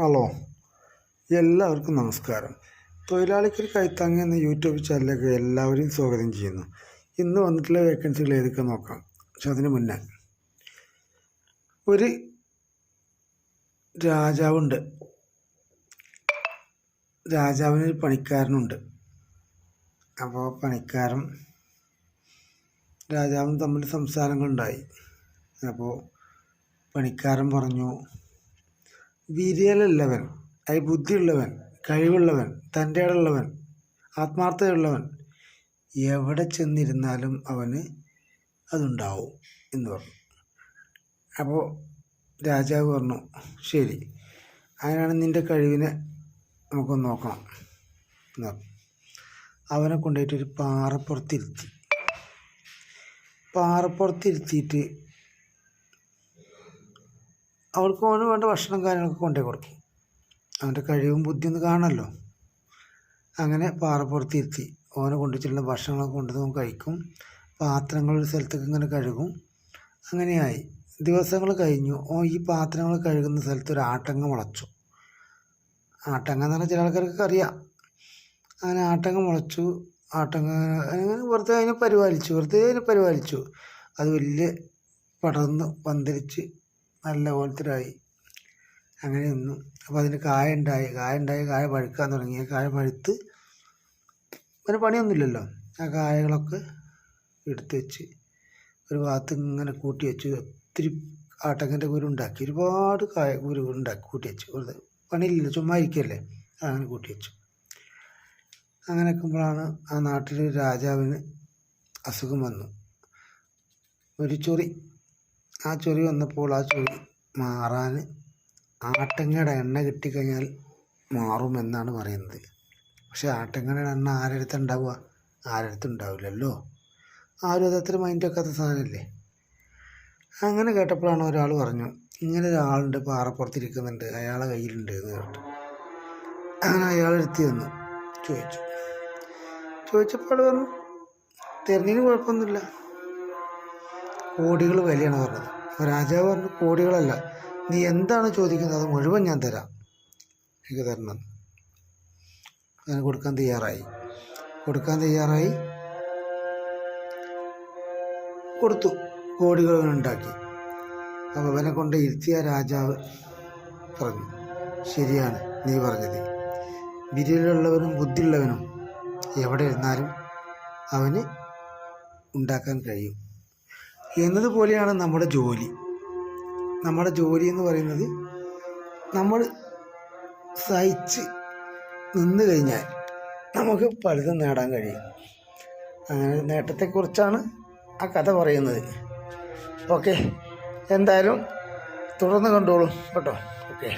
Hello. എല്ലാവർക്കും നമസ്കാരം. തൊഴിലാളിക്കൊരു കൈത്താങ്ങ് എന്ന യൂട്യൂബ് ചാനലിലേക്ക് എല്ലാവരെയും സ്വാഗതം ചെയ്യുന്നു. ഇന്ന് വന്നിട്ടുള്ള വേക്കൻസികൾ ഏതൊക്കെ നോക്കാം. പക്ഷെ അതിന് മുന്നേ ഒരു രാജാവുണ്ട്. രാജാവിനൊരു പണിക്കാരനുണ്ട്. അപ്പോൾ പണിക്കാരൻ രാജാവും തമ്മിൽ സംസാരങ്ങളുണ്ടായി. അപ്പോൾ പണിക്കാരൻ പറഞ്ഞു വിരിയലുള്ളവൻ ഐ ബുദ്ധിയുള്ളവൻ കഴിവുള്ളവൻ തന്റെ ഉള്ളവൻ ആത്മാർത്ഥതയുള്ളവൻ എവിടെ ചെന്നിരുന്നാലും അവന് അതുണ്ടാവും എന്ന് പറഞ്ഞു. അപ്പോൾ രാജാവ് പറഞ്ഞു ശരി അതിനാണ് നിന്റെ കഴിവിനെ നമുക്കൊന്ന് നോക്കണം എന്ന് പറഞ്ഞു. അവനെ കൊണ്ടുപോയിട്ട് ഒരു പാറപ്പുറത്തിരുത്തി. പാറപ്പുറത്തിരുത്തിയിട്ട് അവർക്ക് അവന് വേണ്ട ഭക്ഷണം കാര്യങ്ങളൊക്കെ കൊണ്ടേ കൊടുക്കും. അവന്റെ കഴിവും ബുദ്ധി കാണല്ലോ അങ്ങനെ പാറപ്പുറത്ത് ഇരുത്തി ഓനെ കൊണ്ടുവച്ചിട്ടുള്ള ഭക്ഷണങ്ങളൊക്കെ കൊണ്ടുവന്ന് കഴിക്കും. പാത്രങ്ങൾ ഒരു സ്ഥലത്തേക്ക് ഇങ്ങനെ കഴുകും. അങ്ങനെയായി. ദിവസങ്ങൾ കഴിഞ്ഞു. ഓ ഈ പാത്രങ്ങൾ കഴുകുന്ന സ്ഥലത്ത് ഒരു ആട്ടങ്ങ മുളച്ചു. ആട്ടങ്ങ എന്ന് പറഞ്ഞാൽ ചില ആൾക്കാർക്ക് അറിയാം. അങ്ങനെ ആട്ടങ്ങ മുളച്ചു. ആട്ടങ്ങ അങ്ങനെ വെറുതെ അതിനെ പരിപാലിച്ചു. വെറുതെ അതിനെ പരിപാലിച്ചു. അത് വലിയ പടർന്ന് പന്തലിച്ച് നല്ല പോലത്തിലായി അങ്ങനെ നിന്നു. അപ്പോൾ അതിന് കായ ഉണ്ടായി കായ ഉണ്ടായി കായ പഴുക്കാൻ തുടങ്ങി. കായ പഴുത്ത് പിന്നെ പണിയൊന്നുമില്ലല്ലോ. ആ കായകളൊക്കെ എടുത്ത് വെച്ച് ഒരു ഭാഗത്ത് ഇങ്ങനെ കൂട്ടി വെച്ച് ഒത്തിരി ആട്ടങ്ങന്റെ കുരു ഉണ്ടാക്കി ഒരുപാട് കായ കുരു ഉണ്ടാക്കി കൂട്ടി വെച്ചു. വെറുതെ പണിയില്ലല്ലോ. ചുമ്മാ ഇരിക്കല്ലേ? അങ്ങനെ കൂട്ടി വെച്ചു. അങ്ങനെ നിൽക്കുമ്പോഴാണ് ആ നാട്ടിൽ രാജാവിന് അസുഖം വന്നു. ഒരു ചൊറി ആ ചൊറി വന്നപ്പോൾ ആ ചൊറി മാറാൻ ആട്ടങ്ങയുടെ എണ്ണ കിട്ടിക്കഴിഞ്ഞാൽ മാറുമെന്നാണ് പറയുന്നത്. പക്ഷേ ആട്ടങ്ങയുടെ എണ്ണ ആരടുത്ത് ഉണ്ടാവുക? ആരടുത്ത് ഉണ്ടാവില്ലല്ലോ. ആരും അത് അത്ര മൈൻഡ് വെക്കാത്ത സാധനമല്ലേ? അങ്ങനെ കേട്ടപ്പോഴാണ് ഒരാൾ പറഞ്ഞു ഇങ്ങനെ ഒരാളുണ്ട് പാറപ്പുറത്തിരിക്കുന്നുണ്ട് അയാളെ കയ്യിലുണ്ട് എന്ന് കേട്ടു. അങ്ങനെ അയാൾ എടുത്തി വന്നു ചോദിച്ചു. ചോദിച്ചപ്പോൾ പറഞ്ഞു തെരഞ്ഞിന് കുഴപ്പമൊന്നുമില്ല. കോടികൾ വിലയാണ് പറഞ്ഞത്. അപ്പോൾ രാജാവ് പറഞ്ഞു കോടികളല്ല. നീ എന്താണ് ചോദിക്കുന്നത്? അത് മുഴുവൻ ഞാൻ തരാം. എനിക്ക് തരണം. അതിന് കൊടുക്കാൻ തയ്യാറായി. കൊടുക്കാൻ തയ്യാറായി. കൊടുത്തു. കോടികൾ ഉണ്ടാക്കി. അപ്പോൾ അവനെ കൊണ്ട് ഇരുത്തിയ രാജാവ് പറഞ്ഞു ശരിയാണ് നീ പറഞ്ഞത്. വിരലുള്ളവനും ബുദ്ധിയുള്ളവനും എവിടെ ഇരുന്നാലും അവന് ഉണ്ടാക്കാൻ കഴിയും. എന്നതുപോലെയാണ് നമ്മുടെ ജോലി. നമ്മുടെ ജോലി എന്ന് പറയുന്നത് നമ്മൾ സഹിച്ച് നിന്ന് കഴിഞ്ഞാൽ നമുക്ക് പലതും നേടാൻ കഴിയും. അങ്ങനെ നേട്ടത്തെക്കുറിച്ചാണ് ആ കഥ പറയുന്നത്. ഓക്കെ. എന്തായാലും തുടർന്ന് കണ്ടോളൂ കേട്ടോ. ഓക്കെ.